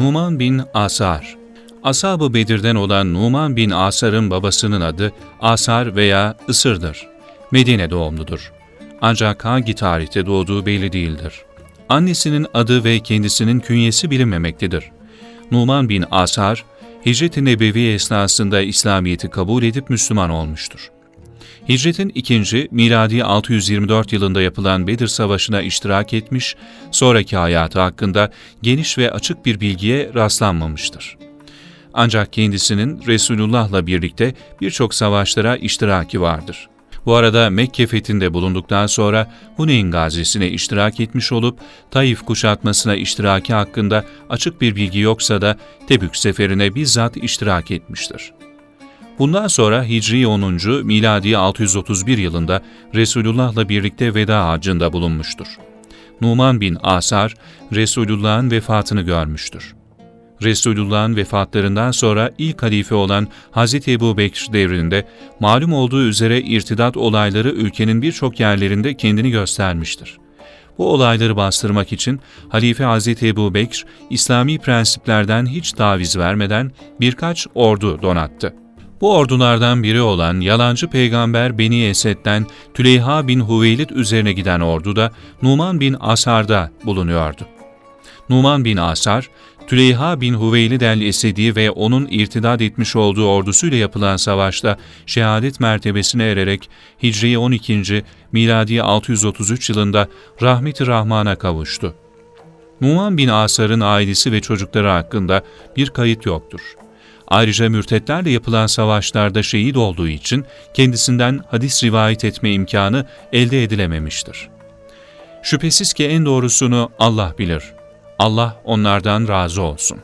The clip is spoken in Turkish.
Numan bin Asar Ashab-ı Bedir'den olan Numan bin Asar'ın babasının adı Asar veya Isır'dır. Medine doğumludur. Ancak hangi tarihte doğduğu belli değildir. Annesinin adı ve kendisinin künyesi bilinmemektedir. Numan bin Asar, Hicret-i Nebevi esnasında İslamiyet'i kabul edip Müslüman olmuştur. Hicretin ikinci, miladi 624 yılında yapılan Bedir Savaşı'na iştirak etmiş, sonraki hayatı hakkında geniş ve açık bir bilgiye rastlanmamıştır. Ancak kendisinin Resulullah'la birlikte birçok savaşlara iştiraki vardır. Bu arada Mekke fethinde bulunduktan sonra Huneyn gazisine iştirak etmiş olup Taif kuşatmasına iştiraki hakkında açık bir bilgi yoksa da Tebük seferine bizzat iştirak etmiştir. Bundan sonra Hicri 10. miladi 631 yılında Resulullah'la birlikte veda hacında bulunmuştur. Numan bin Asar, Resulullah'ın vefatını görmüştür. Resulullah'ın vefatlarından sonra ilk halife olan Hz. Ebu Bekir devrinde malum olduğu üzere irtidat olayları ülkenin birçok yerlerinde kendini göstermiştir. Bu olayları bastırmak için Halife Hz. Ebu Bekir, İslami prensiplerden hiç taviz vermeden birkaç ordu donattı. Bu ordulardan biri olan yalancı peygamber Beni Esed'den Tüleyha bin Hüveylid üzerine giden ordu da Numan bin Asar'da bulunuyordu. Numan bin Asar, Tüleyha bin Hüveylid el-Esedi ve onun irtidat etmiş olduğu ordusuyla yapılan savaşta şehadet mertebesine ererek Hicri 12. miladi 633 yılında rahmet-i Rahman'a kavuştu. Numan bin Asar'ın ailesi ve çocukları hakkında bir kayıt yoktur. Ayrıca mürtetlerle yapılan savaşlarda şehit olduğu için kendisinden hadis rivayet etme imkanı elde edilememiştir. Şüphesiz ki en doğrusunu Allah bilir. Allah onlardan razı olsun.